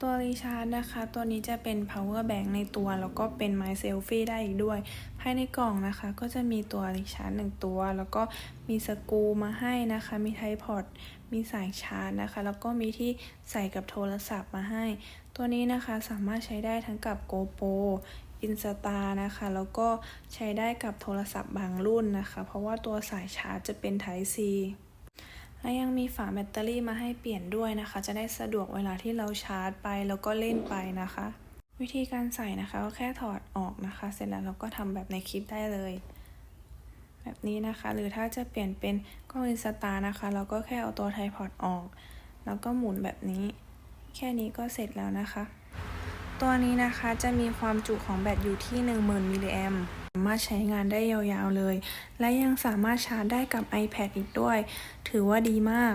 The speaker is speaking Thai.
ตัวรีชาร์จนะคะ ตัวนี้จะเป็น power bank ในตัว แล้วก็เป็น my selfie ได้อีกด้วย ภายในกล่องนะคะ ก็จะมีตัวรีชาร์จหนึ่งตัว แล้วก็มีสกูมาให้นะคะ มีไทพอดมีสายชาร์จนะคะ แล้วก็มีที่ใส่กับโทรศัพท์มาให้ ตัวนี้นะคะสามารถใช้ได้ทั้งกับ GoPro Insta นะคะ แล้วก็ใช้ได้กับโทรศัพท์บางรุ่นนะคะ เพราะว่าตัวสายชาร์จจะเป็น Type C และยังมีฝาแบตเตอรี่มาให้เปลี่ยนด้วยนะคะ จะได้สะดวกเวลาที่เราชาร์จไปแล้วก็เล่นไปนะคะ วิธีการใส่นะคะก็แค่ถอดออกนะคะ เสร็จแล้วเราก็ทำแบบในคลิปได้เลย แบบนี้นะคะ หรือถ้าจะเปลี่ยนเป็นกล้องอินสตานะคะ เราก็แค่เอาตัวไทพอดออก แล้วก็หมุนแบบนี้ แค่นี้ก็เสร็จแล้วนะคะ ตัวนี้นะคะจะมีความจุของแบตอยู่ที่ 10,000มิลลิแอมสามารถใช้งานได้ยาวๆเลย และยังสามารถชาร์จได้กับ iPad อีกด้วย ถือว่าดีมาก